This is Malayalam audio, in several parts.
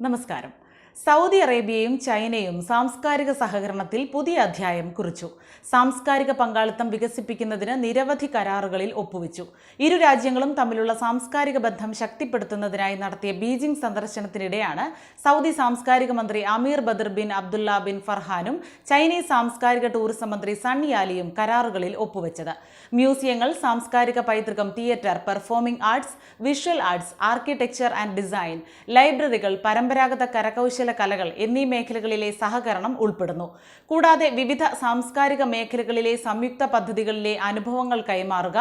നമസ്കാരം. സൗദി അറേബ്യയും ചൈനയും സാംസ്കാരിക സഹകരണത്തിൽ പുതിയ അധ്യായം കുറിച്ചു. സാംസ്കാരിക പങ്കാളിത്തം വികസിപ്പിക്കുന്നതിന് നിരവധി കരാറുകളിൽ ഒപ്പുവെച്ചു. ഇരു രാജ്യങ്ങളും തമ്മിലുള്ള സാംസ്കാരിക ബന്ധം ശക്തിപ്പെടുത്തുന്നതിനായി നടത്തിയ ബീജിംഗ് സന്ദർശനത്തിനിടെയാണ് സൗദി സാംസ്കാരിക മന്ത്രി Amir Badr bin Abdullah bin ഫർഹാനും Chinese സാംസ്കാരിക ടൂറിസം മന്ത്രി സണ്ണി ആലിയും കരാറുകളിൽ ഒപ്പുവെച്ചത്. മ്യൂസിയങ്ങൾ സാംസ്കാരിക പൈതൃകം theatre performing arts visual arts architecture and design ലൈബ്രറികൾ പരമ്പരാഗത കരകൗശല കലകൾ എന്നീ മേഖലകളിലെ സഹകരണം ഉൾപ്പെടുന്നു. കൂടാതെ വിവിധ സാംസ്കാരിക മേഖലകളിലെ സംയുക്ത പദ്ധതികളിലെ അനുഭവങ്ങൾ കൈമാറുക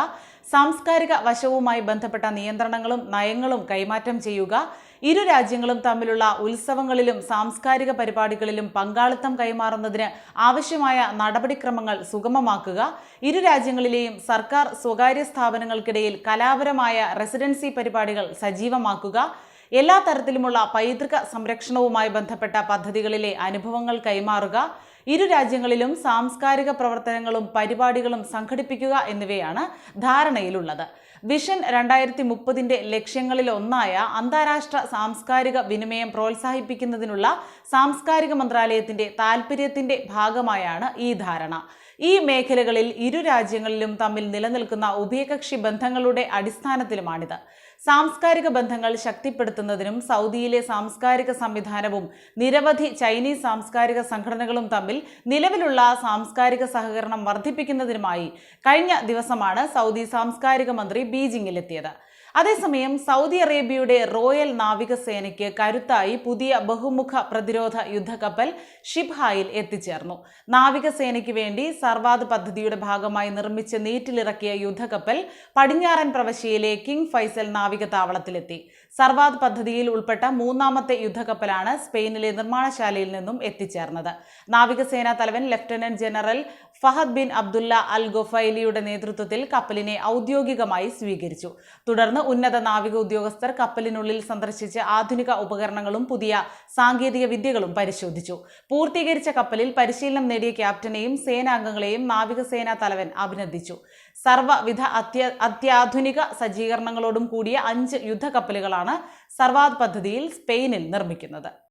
സാംസ്കാരിക വശവുമായി ബന്ധപ്പെട്ട നിയന്ത്രണങ്ങളും നയങ്ങളും കൈമാറ്റം ചെയ്യുക ഇരു രാജ്യങ്ങളും തമ്മിലുള്ള ഉത്സവങ്ങളിലും സാംസ്കാരിക പരിപാടികളിലും പങ്കാളിത്തം കൈമാറുന്നതിന് ആവശ്യമായ നടപടിക്രമങ്ങൾ സുഗമമാക്കുക ഇരു രാജ്യങ്ങളിലെയും സർക്കാർ സ്വകാര്യ സ്ഥാപനങ്ങൾക്കിടയിൽ കലാപരമായ റെസിഡൻസി പരിപാടികൾ സജീവമാക്കുക എല്ലാ തരത്തിലുമുള്ള പൈതൃക സംരക്ഷണവുമായി ബന്ധപ്പെട്ട പദ്ധതികളിലെ അനുഭവങ്ങൾ കൈമാറുക ഇരു രാജ്യങ്ങളിലും സാംസ്കാരിക പ്രവർത്തനങ്ങളും പരിപാടികളും സംഘടിപ്പിക്കുക എന്നിവയാണ് ധാരണയിലുള്ളത്. വിഷൻ രണ്ടായിരത്തി മുപ്പതിന്റെ ലക്ഷ്യങ്ങളിൽ ഒന്നായ അന്താരാഷ്ട്ര സാംസ്കാരിക വിനിമയം പ്രോത്സാഹിപ്പിക്കുന്നതിനുള്ള സാംസ്കാരിക മന്ത്രാലയത്തിന്റെ താൽപര്യത്തിന്റെ ഭാഗമായാണ് ഈ ധാരണ. ഈ മേഖലകളിൽ ഇരു രാജ്യങ്ങളിലും തമ്മിൽ നിലനിൽക്കുന്ന ഉഭയകക്ഷി ബന്ധങ്ങളുടെ അടിസ്ഥാനത്തിലുമാണിത്. സാംസ്കാരിക ബന്ധങ്ങൾ ശക്തിപ്പെടുത്തുന്നതിനും സൗദിയിലെ സാംസ്കാരിക സംവിധാനവും നിരവധി ചൈനീസ് സാംസ്കാരിക സംഘടനകളും തമ്മിൽ നിലവിലുള്ള സാംസ്കാരിക സഹകരണം വർദ്ധിപ്പിക്കുന്നതിനുമായി കഴിഞ്ഞ ദിവസമാണ് സൗദി സാംസ്കാരിക മന്ത്രി ബീജിംഗിലെത്തിയത്. അതേസമയം സൗദി അറേബ്യയുടെ റോയൽ നാവികസേനയ്ക്ക് കരുത്തായി പുതിയ ബഹുമുഖ പ്രതിരോധ യുദ്ധക്കപ്പൽ ഷിബ്ഹായിൽ എത്തിച്ചേർന്നു. നാവികസേനയ്ക്ക് വേണ്ടി സർവാദ് പദ്ധതിയുടെ ഭാഗമായി നിർമ്മിച്ച് നീറ്റിലിറക്കിയ യുദ്ധക്കപ്പൽ പടിഞ്ഞാറൻ പ്രവശ്യയിലെ കിങ് ഫൈസൽ നാവിക താവളത്തിലെത്തി സർവാദ് പദ്ധതിയിൽ ഉൾപ്പെട്ട മൂന്നാമത്തെ യുദ്ധക്കപ്പലാണ് സ്പെയിനിലെ നിർമ്മാണശാലയിൽ നിന്നും എത്തിച്ചേർന്നത്. നാവികസേനാ തലവൻ lieutenant general Fahad bin Abdullah Al ഗൊഫൈലിയുടെ നേതൃത്വത്തിൽ കപ്പലിനെ ഔദ്യോഗികമായി സ്വീകരിച്ചു. തുടർന്ന് ഉന്നത നാവിക ഉദ്യോഗസ്ഥർ കപ്പലിനുള്ളിൽ സന്ദർശിച്ച് ആധുനിക ഉപകരണങ്ങളും പുതിയ സാങ്കേതിക വിദ്യകളും പരിശോധിച്ചു. പൂർത്തീകരിച്ച കപ്പലിൽ പരിശീലനം നേടിയ ക്യാപ്റ്റനെയും സേനാംഗങ്ങളെയും നാവികസേനാ തലവൻ അഭിനന്ദിച്ചു. സർവവിധ അത്യ അത്യാധുനിക സജ്ജീകരണങ്ങളോടും കൂടിയ അഞ്ച് യുദ്ധക്കപ്പലുകളാണ് സർവാദ് പദ്ധതിയിൽ സ്പെയിനിൽ നിർമ്മിക്കുന്നത്.